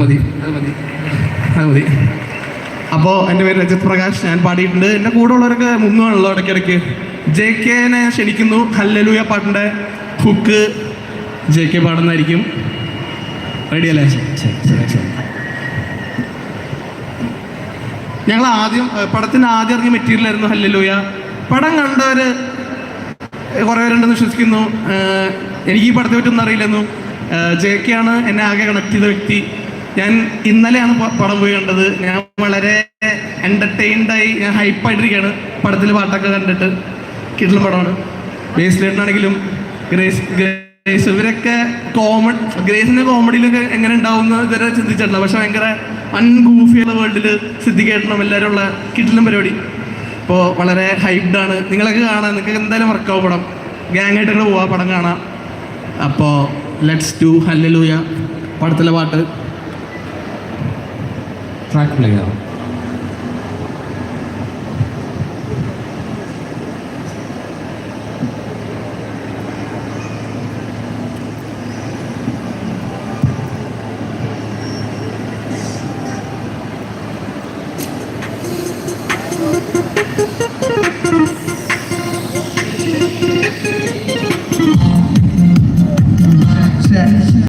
മതി അത് മതി. അത് മതി. അപ്പോൾ എന്റെ പേര് രജത് പ്രകാശ് ഞാൻ പാടിയിട്ടുണ്ട്. എന്റെ കൂടെ ഉള്ളവരൊക്കെ മുങ്ങുവാണല്ലോ ഇടയ്ക്കിടയ്ക്ക്. ജെ കെനെ ക്ഷണിക്കുന്നു. ഹല്ലലൂയ പാട്ടിന്റെ ഹുക്ക് ജെ കെ പാടുന്നതായിരിക്കും. റെഡിയല്ലേ ഞങ്ങൾ ആദ്യം പടത്തിന് ആദ്യം ഇറങ്ങിയ മെറ്റീരിയൽ ആയിരുന്നു ഹല്ലലൂയ. പടം കണ്ടവർ കുറേ പേരുണ്ടെന്ന് വിശ്വസിക്കുന്നു. എനിക്ക് ഈ പടത്തെ പറ്റൊന്നും അറിയില്ലെന്നു. ജെ കെ ആണ് എന്നെ ആകെ കണക്ട് ചെയ്ത വ്യക്തി. ഞാൻ ഇന്നലെയാണ് പടം പോയി കണ്ടത് ഞാൻ വളരെ എന്റർടൈൻഡായി ഞാൻ ഹൈപ്പായിട്ടിരിക്കുകയാണ് പടത്തിൽ പാട്ടൊക്കെ കണ്ടിട്ട് കിട്ടുന്ന പടമാണ്. ബേസ്ലേട്ടനാണെങ്കിലും ഗ്രേസ് ഗ്രേസ് ഇവരൊക്കെ കോമൺ ഗ്രേസിന്റെ കോമഡിയിലൊക്കെ എങ്ങനെ ഉണ്ടാവും എന്ന് ഇതുവരെ ചിന്തിച്ചിട്ടില്ല. പക്ഷെ ഭയങ്കര അൺഗൂഫിയുള്ള വേൾഡിൽ സിദ്ധിക്കേട്ടണം എല്ലാവരും ഉള്ള കിട്ടിലും പരിപാടി. ഇപ്പോൾ വളരെ ഹൈപ്ഡാണ് നിങ്ങളൊക്കെ കാണാം. നിങ്ങൾക്ക് എന്തായാലും വർക്കാവും പടം. ഗ്യാങ് ആയിട്ട് പോവാ പടം കാണാം. അപ്പോൾ ലെറ്റ്സ് ടു ഹല്ലലൂയ പടത്തിലെ പാട്ട്. track player.